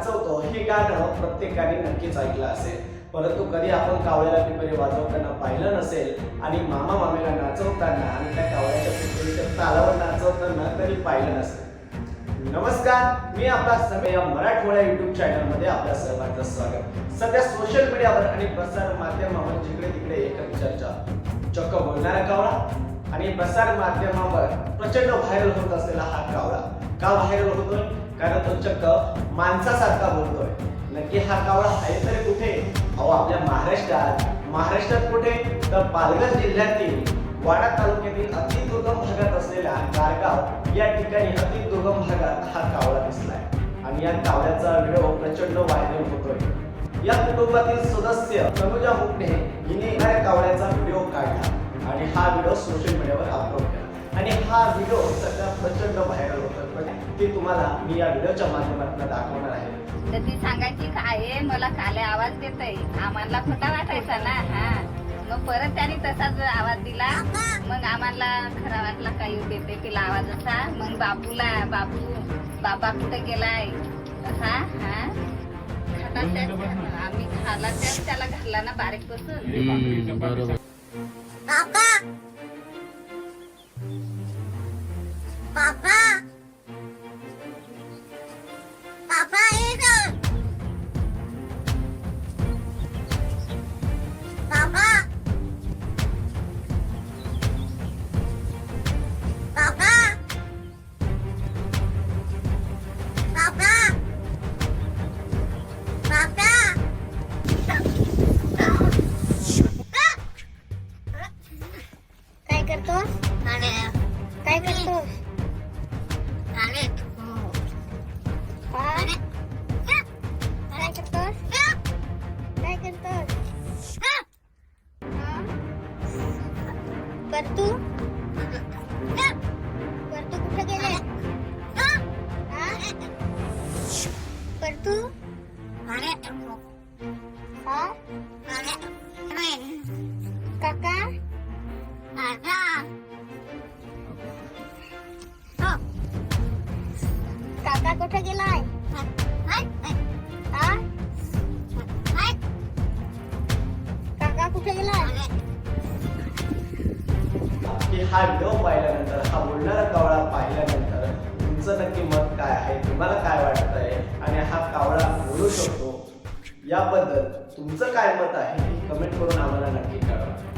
नाचवतो हे गाणं प्रत्येकाने नक्कीच ऐकलं असेल. परंतु कधी आपण कावळ्याला पिपरी वाजवताना पाहिलं नसेल आणि मामा मामीला नाचवताना आणि त्या कावळ्याच्या पिपरीच्या तालावर नाचवताना कधी पाहिलं नसेल? नमस्कार मी आपला समय या मराठवाड्या युट्यूब चॅनलमध्ये आपल्या सर्वांचं स्वागत. सध्या सोशल मीडियावर आणि प्रसार माध्यमावर जिकडे तिकडे एकच चर्चा. चक्क बोलणारा कावळा आणि प्रसार माध्यमावर प्रचंड व्हायरल होत असलेला हा कावळा. का व्हायरल होतोय? कारण तो चक्क माणसासारखा बोलतोय. नक्की हा कावळा आहे तरी कुठे? अहो आपल्या महाराष्ट्रात. महाराष्ट्रात कुठे? तर पालघर जिल्ह्यातील वाडा तालुक्यातील अति दुर्गम भागात असलेल्या गारगाव या ठिकाणी अति दुर्गम भागात हा कावळा दिसलाय. आणि या कावळ्याचा व्हिडिओ प्रचंड व्हायरल होतोय. या कुटुंबातील सदस्य तनुजा मुकणे हिने येणाऱ्या कावळ्याचा व्हिडिओ काढला. आणि हा व्हिडिओ सोशल मीडियावर अपलोड केला आणि हा व्हिडिओ सध्या प्रचंड व्हायरल होतोय ते तुम्हाला मी या व्हिडिओच्या माध्यमातून दाखवणार आहे. तर ती सांगायची काय मला काले आवाज देतय. आम्हाला खोटा वाटायचा ना? हा. मग परत त्याने तसाच आवाज दिला. मग आम्हाला खरा वाटला काही देते तिला आवाज असा. मग बापूला बापू बाबा कुठे गेलाय? असा हा. खाता आम्ही खाला त्याच त्याला घातला ना बारीक बसून. बरोबर. 爸爸。काय करतोस काय? करतोस काय करतोस काय करतोस परतू? परतू कुठे गेले? परतू? काका कुठे गेलाय? हा? काका कुठे गेलाय? की हा व्हिडिओ पाहिल्यानंतर हा बोलणारा कावळा पाहिल्यानंतर तुमचं नक्की मत काय आहे? तुम्हाला काय वाटत आहे आणि हा कावळा बोलू शकतो? याबद्दल तुमचं काय मत आहे? हे कमेंट करून आम्हाला नक्की